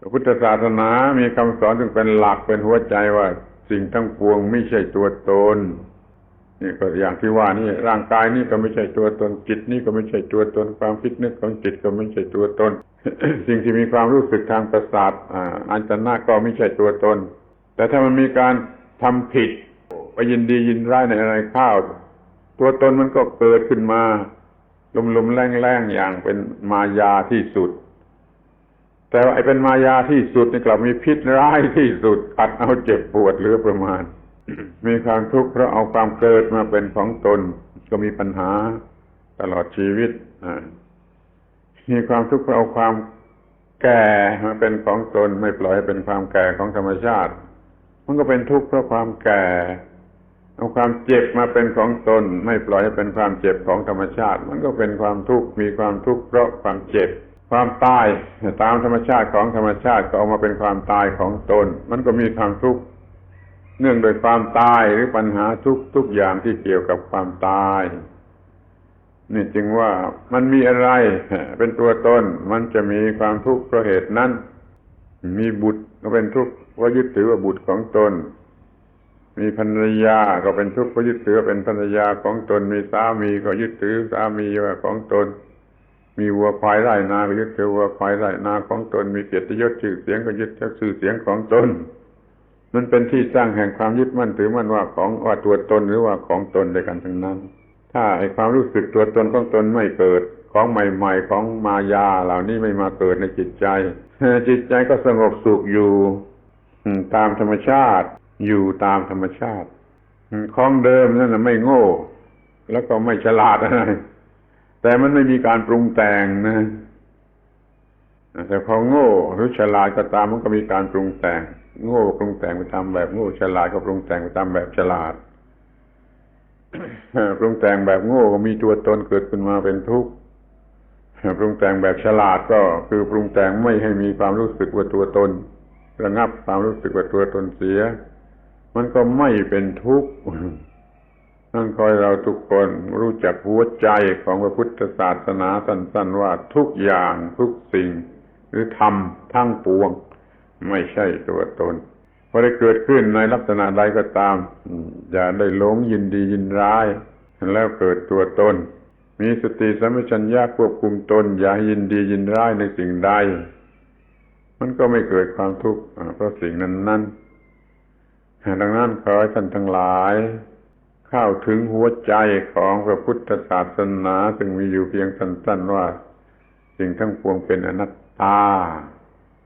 พระพุทธศาสนามีคำสอนถึงเป็นหลักเป็นหัวใจว่า สิ่งทั้งปวงไม่ใช่ตัวตนนี่ก็อย่างที่ว่านี่ร่างกายนี่ก็ไม่ใช่ตัวตนจิตนี่ก็ไม่ใช่ตัวตนความคิดนึกของจิตก็ไม่ใช่ตัวตน สิ่งที่มีความรู้สึกทางประสาทอ่าอันตนะก็ไม่ใช่ตัวตน แต่ถ้ามันมีการทำผิดไปยินดียินร้ายในอะไรข้าว ตัวตนมันก็เกิดขึ้นมาลมๆแรงๆอย่างเป็นมายาที่สุด แต่ว่าไอ้เป็นมายาที่สุดนี่กลับมีพิษร้ายที่สุด อัดเอาเจ็บปวดเหลือประมาณ มีความทุกข์เพราะเอาความเกิดมาเป็นของตน ก็มีปัญหาตลอดชีวิตมีความทุกข์เพราะเอาความแก่มาเป็นของตนไม่ปล่อยให้เป็นความแก่ของธรรมชาติ มันก็เป็นทุกข์เพราะความแก่เอาความเจ็บมาเป็นของตน ไม่ปล่อยให้เป็นความเจ็บของธรรมชาติ มันก็เป็นความทุกข์มีความทุกข์เพราะความเจ็บ ความตายตามธรรมชาติของธรรมชาติก็เอามาเป็นความตายของตน มันก็มีความทุกข์เนื่องโดยความตายหรือปัญหาทุกทุกอย่างที่เกี่ยวกับความตาย นี่จึงว่ามันมีอะไรเป็นตัวตน มันจะมีความทุกข์เพราะเหตุนั้น มีบุตรก็เป็นทุกข์เพราะยึดถือว่าบุตรของตน มีภรรยาก็เป็นทุกข์เพราะยึดถือว่าเป็นภรรยาของตน มีสามีก็ยึดถือสามีว่าของตน มีวัวควายไร่นาก็ยึดถือวัวควายไร่นาของตน มีเกียรติยศชื่อเสียงก็ยึดถือชื่อเสียงของตน มันเป็นที่สร้างแห่งความยึดมั่นถือมั่นว่าของว่าตัวตนหรือว่าของตนด้วยกันทั้งนั้น ถ้าไอความรู้สึกตัวตนของตนไม่เกิดของใหม่ ๆ ของมายาเหล่านี้ไม่มาเกิดในจิตใจ จิตใจก็สงบสุขอยู่ตามธรรมชาติ อยู่ตามธรรมชาติ ของเดิมนั่นนะไม่โง่ แล้วก็ไม่ฉลาดอะไร แต่มันไม่มีการปรุงแต่งนะแต่พอโง่หรือฉลาดก็ตามมันก็มีการปรุงแต่ง โง่ปรุงแต่งไปทำแบบโง่ฉลาดก็ปรุงแต่งไปตามแบบฉลาดปรุงแต่งแบบโง่ก็มีตัวตนเกิดขึ้นมาเป็นทุกข์ปรุงแต่งแบบฉลาดก็คือปรุงแต่งไม่ให้มีความรู้สึกว่าตัวตน ระงับความรู้สึกว่าตัวตนเสีย มันก็ไม่เป็นทุกข์ นั่นคอยเราทุกคนรู้จักหัวใจของพระพุทธศาสนาสั้นๆว่าทุกอย่างทุกสิ่ง หรือทำทั้งปวง ไม่ใช่ตัวตนพอได้เกิดขึ้นในลักษณะใดก็ตาม อย่าได้หลงยินดียินร้าย แล้วเกิดตัวตน มีสติสัมปชัญญะควบคุมตน อย่ายินดียินร้ายในสิ่งใด มันก็ไม่เกิดความทุกข์เพราะสิ่งนั้นนั้นดังนั้นขอให้ท่านทั้งหลาย เข้าถึงหัวใจของพระพุทธศาสนา ซึ่งมีอยู่เพียงสั้นๆว่า สิ่งทั้งปวงเป็นอนัตตา